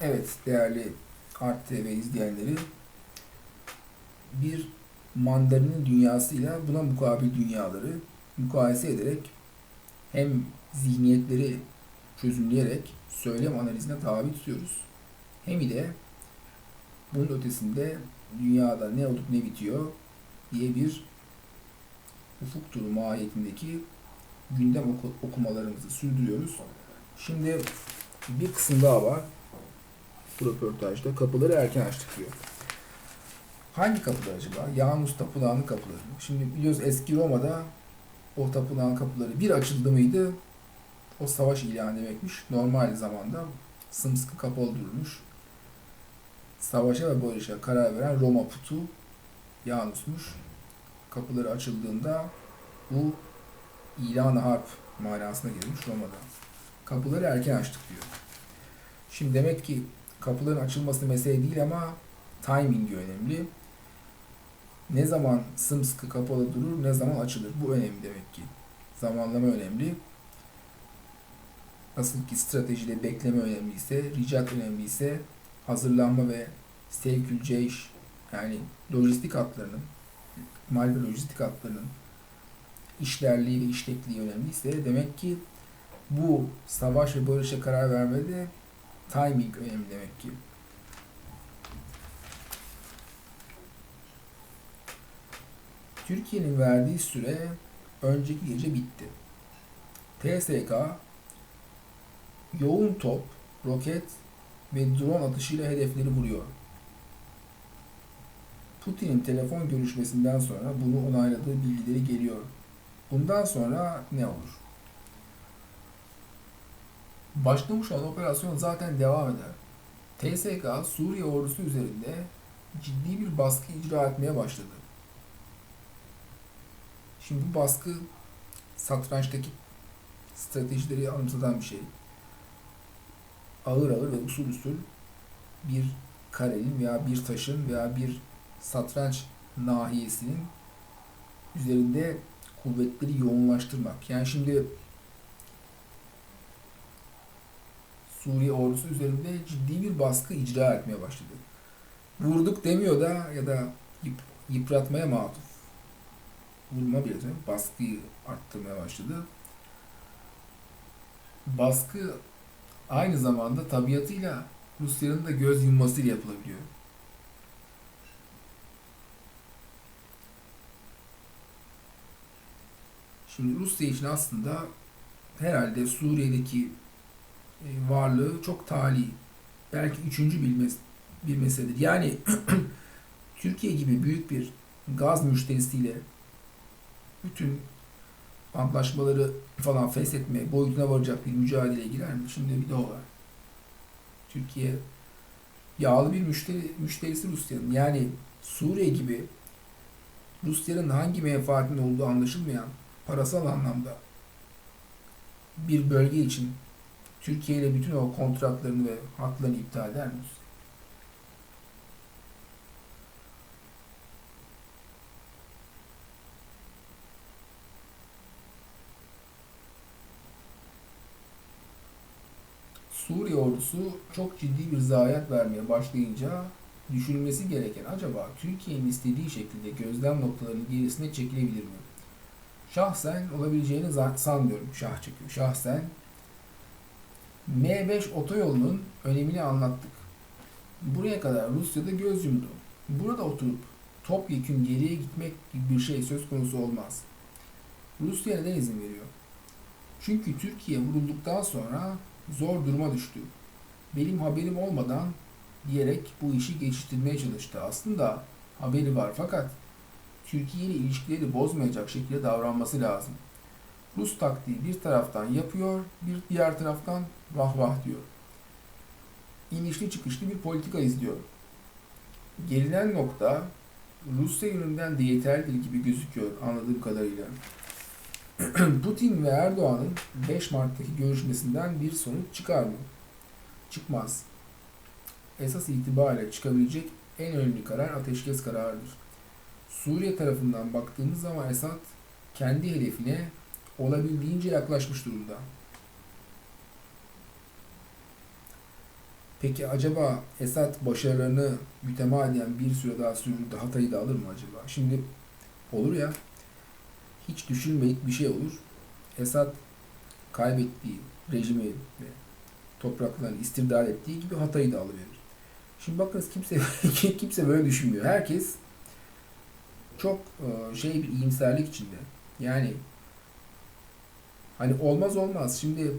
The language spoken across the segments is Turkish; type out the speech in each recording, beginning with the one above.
Evet değerli Art TV izleyenleri bir mandarinin dünyasıyla buna mukabil dünyaları mukayese ederek hem zihniyetleri çözümleyerek söylem analizine tabi tutuyoruz. Hem de bunun ötesinde dünyada ne olup ne bitiyor diye bir ufuk turu mahiyetindeki gündem oku- okumalarımızı sürdürüyoruz. Şimdi bir kısım daha var bu röportajda. Kapıları erken açtık diyor. Hangi kapılar acaba? Yanus Tapınağı'nın kapıları. Şimdi biliyoruz eski Roma'da o tapınağın kapıları bir açıldı mıydı o savaş ilan demekmiş. Normal zamanda sımsıkı kapalı durmuş. Savaşa ve barışa karar veren Roma putu Yanus'muş. Kapıları açıldığında bu ilan-ı harp manasına gelmiş Roma'da. Kapıları erken açtık diyor. Şimdi demek ki kapıların açılması mesele değil ama timing önemli. Ne zaman sımsıkı kapalı durur, ne zaman açılır. Bu önemli demek ki. Zamanlama önemli. Nasıl ki stratejide bekleme önemliyse, ricat önemliyse, hazırlanma ve sevkül ceyş yani lojistik hatlarının, mal ve lojistik hatlarının işlerliği ve işlekliği önemliyse demek ki bu savaş ve barışa karar vermede timing önemli demek ki. Türkiye'nin verdiği süre önceki gece bitti. TSK yoğun top, roket ve drone atışıyla hedefleri vuruyor. Putin'in telefon görüşmesinden sonra bunu onayladığı bilgileri geliyor. Bundan sonra ne olur? Başlamış olan operasyon zaten devam eder. TSK Suriye ordusu üzerinde ciddi bir baskı icra etmeye başladı. Şimdi bu baskı satrançtaki stratejileri anımsatan bir şey. Ağır ağır ve usul usul bir karenin veya bir taşın veya bir satranç nahiyesinin üzerinde kuvvetleri yoğunlaştırmak. Yani şimdi Suriye ordusu üzerinde ciddi bir baskı icra etmeye başladı. Vurduk demiyor da ya da yıp, yıpratmaya matuf. Vurma bile değil mi? baskıyı arttırmaya başladı. Baskı aynı zamanda tabiatıyla Rusya'nın da göz yummasıyla yapılabiliyor. Şimdi Rusya için aslında herhalde Suriye'deki varlığı çok tali. Belki üçüncü bilmez, bir meseledir. Yani Türkiye gibi büyük bir gaz müşterisiyle bütün antlaşmaları falan feshetme boyutuna varacak bir mücadeleye girer mi? Şimdi bir de o var. Türkiye yağlı bir müşteri, müşterisi Rusya'nın. Yani Suriye gibi Rusya'nın hangi menfaatinde olduğu anlaşılmayan parasal anlamda bir bölge için Türkiye ile bütün o kontratlarını ve haklarını iptal eder miyiz? Suriye ordusu çok ciddi bir zayiat vermeye başlayınca düşünülmesi gereken acaba Türkiye'nin istediği şekilde gözlem noktalarının gerisine çekilebilir mi? Şahsen olabileceğini sanmıyorum şah çekiyor. Şahsen M5 otoyolunun önemini anlattık. Buraya kadar Rusya'da göz yumdu. Burada oturup topyekün geriye gitmek gibi bir şey söz konusu olmaz. Rusya neden izin veriyor? Çünkü Türkiye vurulduktan sonra zor duruma düştü. Benim haberim olmadan diyerek bu işi geçiştirmeye çalıştı. Aslında haberi var fakat Türkiye ile ilişkileri bozmayacak şekilde davranması lazım. Rus taktiği bir taraftan yapıyor, bir diğer taraftan vah vah diyor. İnişli çıkışlı bir politika izliyor. Gelinen nokta Rusya yönünden de yeterlidir gibi gözüküyor anladığım kadarıyla. Putin ve Erdoğan'ın 5 Mart'taki görüşmesinden bir sonuç çıkar mı? Çıkmaz. Esas itibariyle çıkabilecek en önemli karar ateşkes kararıdır. Suriye tarafından baktığımız zaman Esad kendi hedefine olabildiğince yaklaşmış durumda. Peki acaba Esad başarılarını mütemadiyen bir süre daha sürdüğünde Hatay'ı da alır mı acaba? Şimdi olur ya hiç düşünmeyip bir şey olur. Esad kaybettiği rejimi ve topraklarını istirdal ettiği gibi Hatay'ı da alıverir. Şimdi bakınız kimse kimse böyle düşünmüyor. Herkes çok e, şey bir iyimserlik içinde. Yani hani olmaz olmaz. Şimdi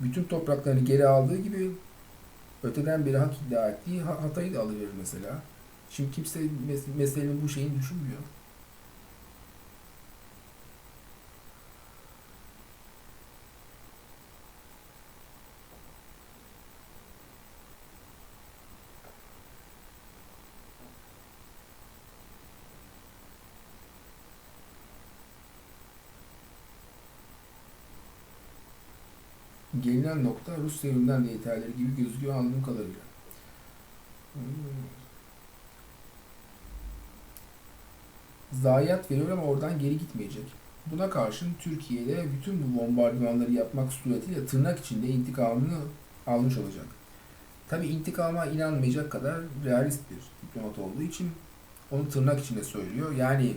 bütün topraklarını geri aldığı gibi öteden beri hak iddia ettiği Ha- Hatay'ı da alıverir mesela. Şimdi kimse mes- meselenin bu şeyini düşünmüyor. Gelinen nokta Rus devrinden de yeterleri gibi gözüküyor anladığım kadarıyla. Hmm. Zayiat veriyor ama oradan geri gitmeyecek. Buna karşın Türkiye'de bütün bu bombardımanları yapmak suretiyle tırnak içinde intikamını almış olacak. Tabi intikama inanmayacak kadar realist bir diplomat olduğu için onu tırnak içinde söylüyor. Yani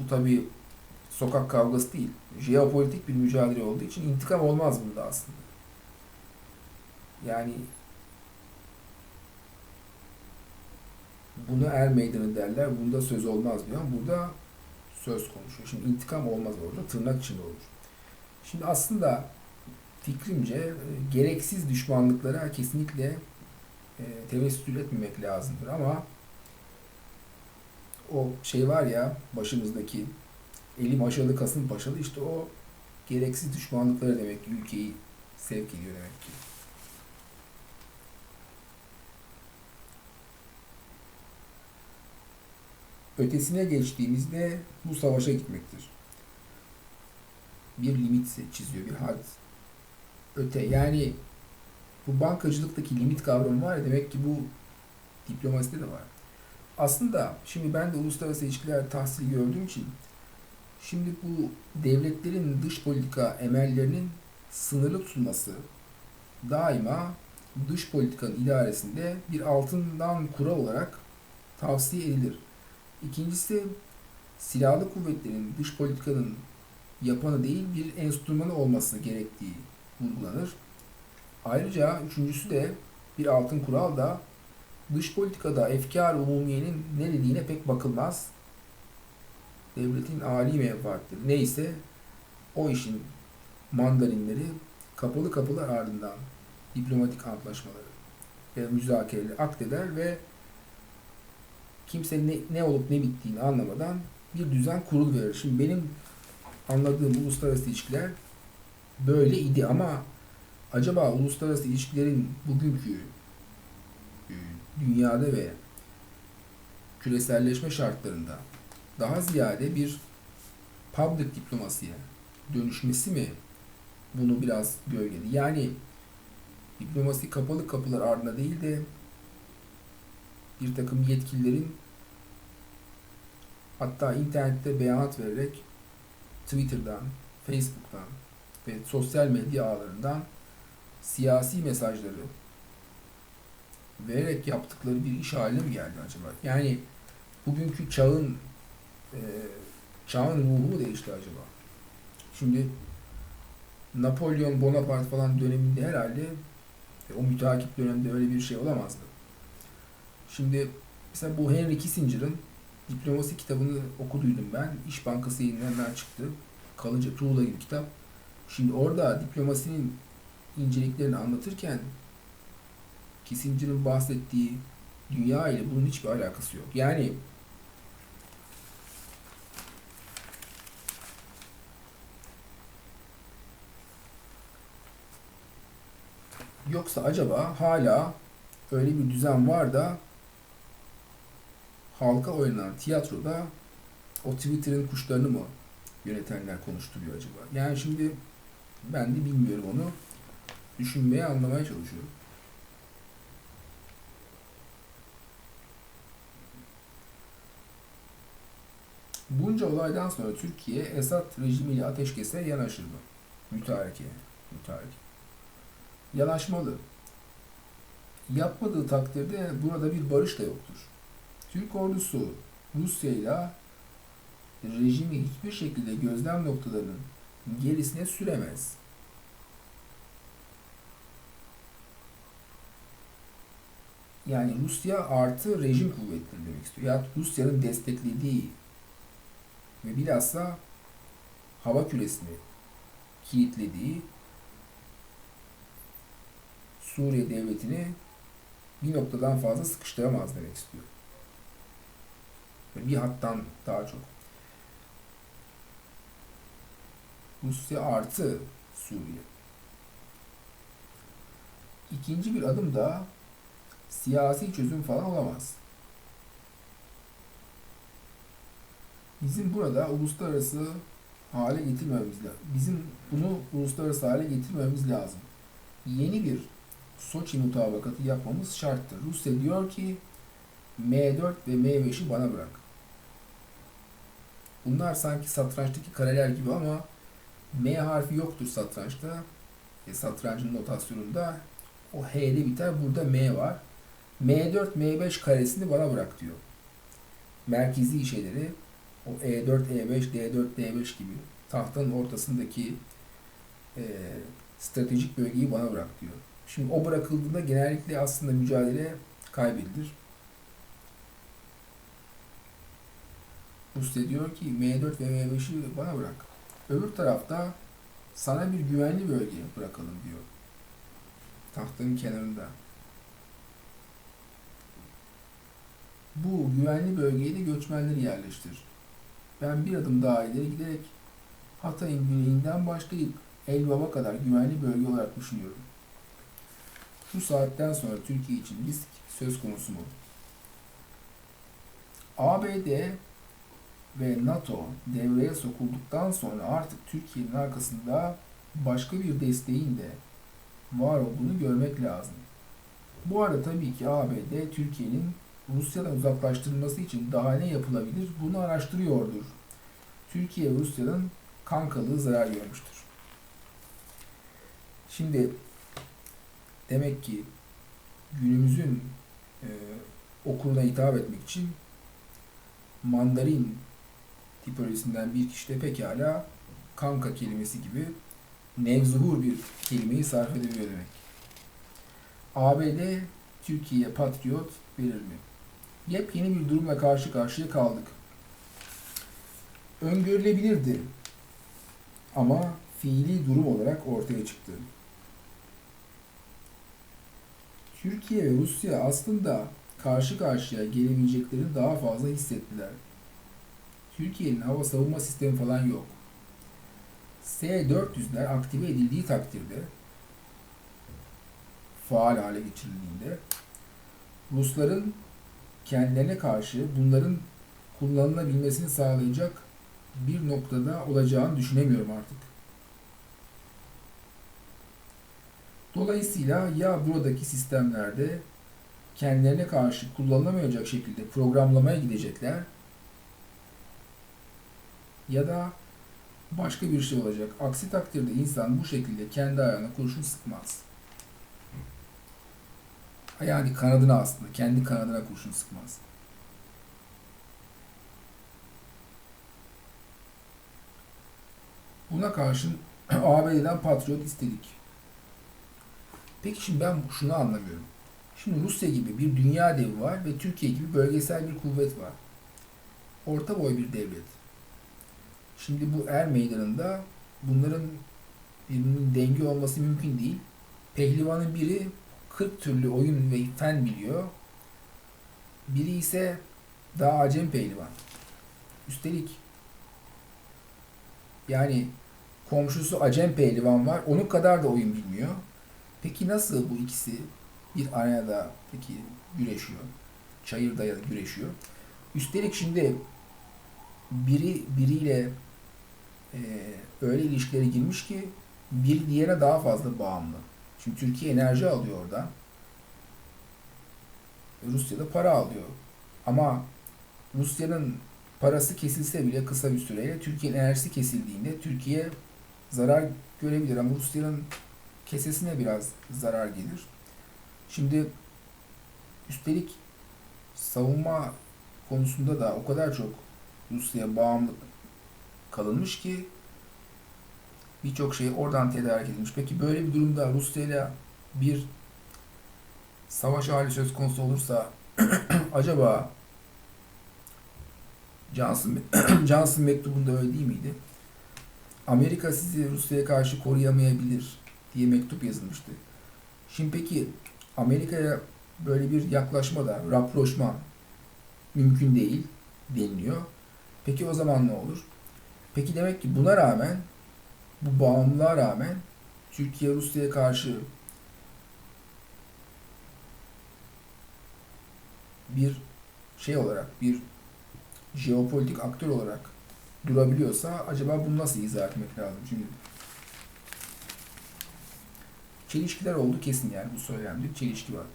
bu tabi sokak kavgası değil. Jeopolitik bir mücadele olduğu için intikam olmaz bunda aslında. Yani bunu er meydanı derler. Bunda söz olmaz diyor. Burada söz konuşuyor. Şimdi intikam olmaz orada. Tırnak içinde olur. Şimdi aslında fikrimce e, gereksiz düşmanlıklara kesinlikle e, tevessül etmemek lazımdır ama o şey var ya başımızdaki eli maşalı kasım paşalı işte o gereksiz düşmanlıklara demek ülkeyi sevk ediyor demek ki. Ötesine geçtiğimizde bu savaşa gitmektir. Bir limit çiziyor, bir had. Öte yani bu bankacılıktaki limit kavramı var ya demek ki bu diplomaside de var. Aslında şimdi ben de uluslararası ilişkiler tahsili gördüğüm için şimdi bu devletlerin dış politika emellerinin sınırlı tutulması daima dış politikanın idaresinde bir altından kural olarak tavsiye edilir. İkincisi silahlı kuvvetlerin dış politikanın yapanı değil bir enstrümanı olması gerektiği vurgulanır. Ayrıca üçüncüsü de bir altın kural da dış politikada efkar umumiyenin ne dediğine pek bakılmaz. Devletin âli menfaatleri neyse o işin mandalinleri kapalı kapılar ardından diplomatik antlaşmaları ve müzakereleri akdeder ve kimse ne, ne olup ne bittiğini anlamadan bir düzen kurul verir. Şimdi benim anladığım uluslararası ilişkiler böyle idi ama acaba uluslararası ilişkilerin bugünkü e, dünyada ve küreselleşme şartlarında daha ziyade bir public diplomasiye dönüşmesi mi bunu biraz gölgeli? Yani diplomasi kapalı kapılar ardında değil de bir takım yetkililerin hatta internette beyanat vererek Twitter'dan, Facebook'tan ve sosyal medya ağlarından siyasi mesajları vererek yaptıkları bir iş haline mi geldi acaba? Yani bugünkü çağın e, çağın ruhu mu değişti acaba? Şimdi Napolyon Bonaparte falan döneminde herhalde e, o müteakip dönemde öyle bir şey olamazdı. Şimdi mesela bu Henry Kissinger'ın diplomasi kitabını okuduydum ben. İş Bankası yayınlarından çıktı. Kalıcı Tuğla gibi kitap. Şimdi orada diplomasinin inceliklerini anlatırken Kissinger'ın bahsettiği dünya ile bunun hiçbir alakası yok. Yani yoksa acaba hala öyle bir düzen var da halka oynanan tiyatroda o Twitter'ın kuşlarını mı yönetenler konuşturuyor acaba? Yani şimdi ben de bilmiyorum onu. Düşünmeye, anlamaya çalışıyorum. Bunca olaydan sonra Türkiye Esad rejimiyle ateşkese yanaşır mı? Mütareke. Mütareke. Yanaşmalı. Yapmadığı takdirde burada bir barış da yoktur. Türk ordusu Rusya ile rejimi hiçbir şekilde gözlem noktalarının gerisine süremez. Yani Rusya artı rejim kuvvetleri demek istiyor. Ya Rusya'nın desteklediği ve bilhassa hava küresini kilitlediği Suriye devletini bir noktadan fazla sıkıştıramaz demek istiyor. Bir hattan daha çok. Rusya artı Suriye. İkinci bir adım da siyasi çözüm falan olamaz. Bizim burada uluslararası hale getirmemiz lazım. Bizim bunu uluslararası hale getirmemiz lazım. Yeni bir Soçi mutabakatı yapmamız şarttır. Rusya diyor ki M4 ve M5'i bana bırak. Bunlar sanki satrançtaki kareler gibi ama M harfi yoktur satrançta. E, satrancın notasyonunda o H'de biter. Burada M var. M4, M5 karesini bana bırak diyor. Merkezi şeyleri o E4, E5, D4, D5 gibi tahtanın ortasındaki e, stratejik bölgeyi bana bırak diyor. Şimdi o bırakıldığında genellikle aslında mücadele kaybedilir. Rusya diyor ki M4 ve M5'i bana bırak. Öbür tarafta sana bir güvenli bölge bırakalım diyor. Tahtanın kenarında. Bu güvenli bölgeye de göçmenleri yerleştir. Ben bir adım daha ileri giderek Hatay'ın güneyinden başlayıp Elbaba kadar güvenli bölge olarak düşünüyorum. Şu saatten sonra Türkiye için risk söz konusu mu? ABD ve NATO devreye sokulduktan sonra artık Türkiye'nin arkasında başka bir desteğin de var olduğunu görmek lazım. Bu arada tabii ki ABD Türkiye'nin Rusya'dan uzaklaştırılması için daha ne yapılabilir bunu araştırıyordur. Türkiye Rusya'nın kankalığı zarar görmüştür. Şimdi demek ki günümüzün e, okuruna hitap etmek için mandarin tipolojisinden bir kişi de pekala kanka kelimesi gibi nevzuhur bir kelimeyi sarf edebiliyor demek. ABD Türkiye'ye patriot verir mi? Yepyeni bir durumla karşı karşıya kaldık. Öngörülebilirdi ama fiili durum olarak ortaya çıktı. Türkiye ve Rusya aslında karşı karşıya gelebileceklerini daha fazla hissettiler. Türkiye'nin hava savunma sistemi falan yok. S-400'ler aktive edildiği takdirde faal hale getirildiğinde Rusların kendilerine karşı bunların kullanılabilmesini sağlayacak bir noktada olacağını düşünemiyorum artık. Dolayısıyla ya buradaki sistemlerde kendilerine karşı kullanılamayacak şekilde programlamaya gidecekler ya da başka bir şey olacak. Aksi takdirde insan bu şekilde kendi ayağına kurşun sıkmaz. Yani kanadına aslında, kendi kanadına kurşun sıkmaz. Buna karşın ABD'den Patriot istedik. Peki şimdi ben şunu anlamıyorum. Şimdi Rusya gibi bir dünya devi var ve Türkiye gibi bölgesel bir kuvvet var. Orta boy bir devlet. Şimdi bu er meydanında bunların birbirinin denge olması mümkün değil. Pehlivanın biri 40 türlü oyun ve fen biliyor. Biri ise daha acem pehlivan. Üstelik yani komşusu acem pehlivan var. Onun kadar da oyun bilmiyor. Peki nasıl bu ikisi bir arenada peki güreşiyor? Çayırda ya da güreşiyor. Üstelik şimdi biri biriyle e, öyle ilişkilere girmiş ki bir diğerine daha fazla bağımlı. Şimdi Türkiye enerji alıyor oradan. Rusya da para alıyor. Ama Rusya'nın parası kesilse bile kısa bir süreyle Türkiye'nin enerjisi kesildiğinde Türkiye zarar görebilir ama Rusya'nın kesesine biraz zarar gelir. Şimdi Üstelik savunma konusunda da o kadar çok Rusya'ya bağımlı kalınmış ki birçok şey oradan tedarik edilmiş. Peki böyle bir durumda Rusya ile bir savaş hali söz konusu olursa acaba Johnson, Johnson mektubunda öyle değil miydi? Amerika sizi Rusya'ya karşı koruyamayabilir diye mektup yazılmıştı. Şimdi peki Amerika'ya böyle bir yaklaşma da, rapproşma mümkün değil deniliyor. Peki o zaman ne olur? Peki demek ki buna rağmen, bu bağımlılığa rağmen Türkiye Rusya'ya karşı bir şey olarak, bir jeopolitik aktör olarak durabiliyorsa acaba bunu nasıl izah etmek lazım? Şimdi çelişkiler oldu kesin yani bu söylemde çelişki var.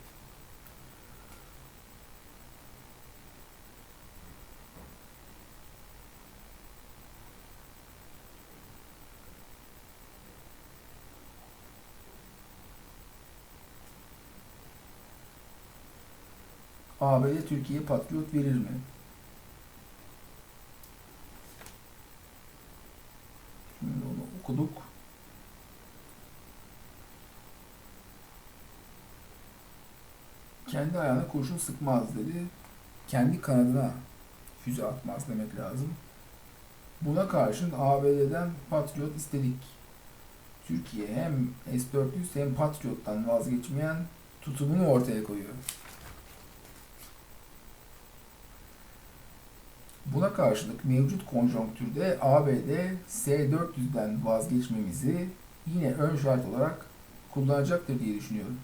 ABD Türkiye'ye patriot verir mi? Şimdi onu okuduk. Kendi ayağına kurşun sıkmaz dedi. Kendi kanadına füze atmaz demek lazım. Buna karşın ABD'den Patriot istedik. Türkiye hem S-400 hem Patriot'tan vazgeçmeyen tutumunu ortaya koyuyor. Buna karşılık mevcut konjonktürde ABD S-400'den vazgeçmemizi yine ön şart olarak kullanacaktır diye düşünüyorum.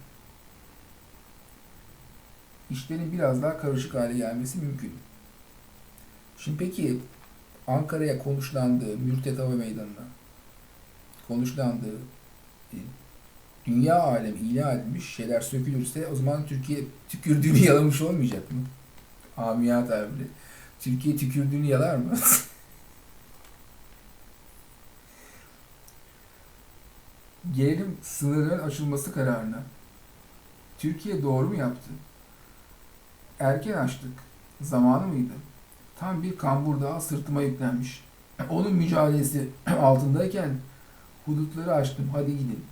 İşlerin biraz daha karışık hale gelmesi mümkün. Şimdi peki Ankara'ya konuşlandığı, Mürtet Hava Meydanı'na konuşlandığı e, dünya alemi ilan edilmiş şeyler sökülürse o zaman Türkiye tükürdüğünü yalamış olmayacak mı? Amiyat tabiri. Türkiye tükürdüğünü yalar mı? Gelelim sınırların açılması kararına. Türkiye doğru mu yaptı? Erken açtık. Zamanı mıydı? Tam bir kambur daha sırtıma yüklenmiş. Onun mücadelesi altındayken hudutları açtım. Hadi gidin.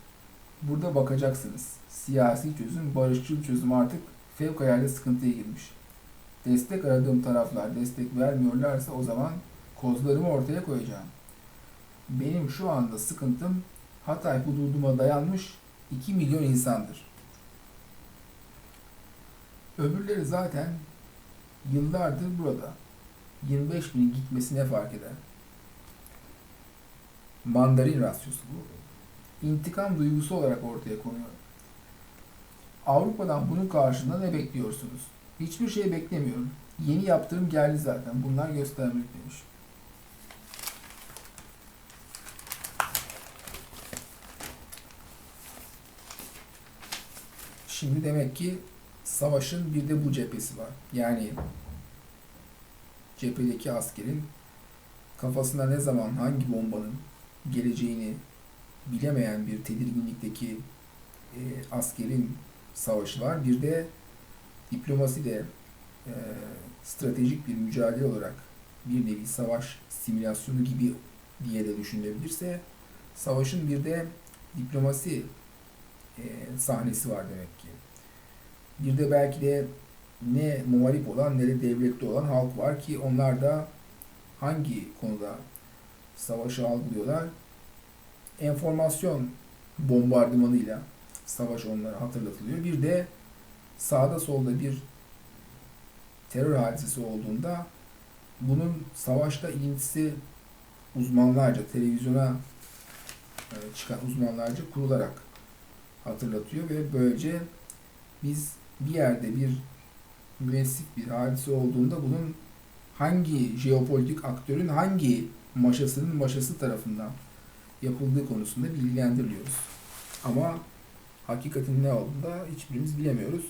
Burada bakacaksınız. Siyasi çözüm, barışçıl çözüm artık fevkalade sıkıntıya girmiş destek aradığım taraflar destek vermiyorlarsa o zaman kozlarımı ortaya koyacağım. Benim şu anda sıkıntım Hatay hududuma dayanmış 2 milyon insandır. Öbürleri zaten yıllardır burada. 25 bin gitmesi ne fark eder? Mandarin rasyosu bu. İntikam duygusu olarak ortaya konuyor. Avrupa'dan bunun karşılığında ne bekliyorsunuz? Hiçbir şey beklemiyorum. Yeni yaptığım geldi zaten. Bunlar göstermek demiş. Şimdi demek ki savaşın bir de bu cephesi var. Yani cephedeki askerin kafasına ne zaman hangi bombanın geleceğini bilemeyen bir tedirginlikteki e, askerin savaşı var. Bir de diplomasi de e, stratejik bir mücadele olarak bir nevi savaş simülasyonu gibi diye de düşünülebilirse savaşın bir de diplomasi e, sahnesi var demek ki. Bir de belki de ne muhalif olan ne de devletli olan halk var ki onlar da hangi konuda savaşı algılıyorlar? Enformasyon bombardımanıyla savaş onlara hatırlatılıyor. Bir de sağda solda bir terör hadisesi olduğunda bunun savaşta ilintisi uzmanlarca, televizyona e, çıkan uzmanlarca kurularak hatırlatıyor ve böylece biz bir yerde bir müessif bir hadise olduğunda bunun hangi jeopolitik aktörün hangi maşasının maşası tarafından yapıldığı konusunda bilgilendiriliyoruz. Ama hakikatin ne olduğunu da hiçbirimiz bilemiyoruz.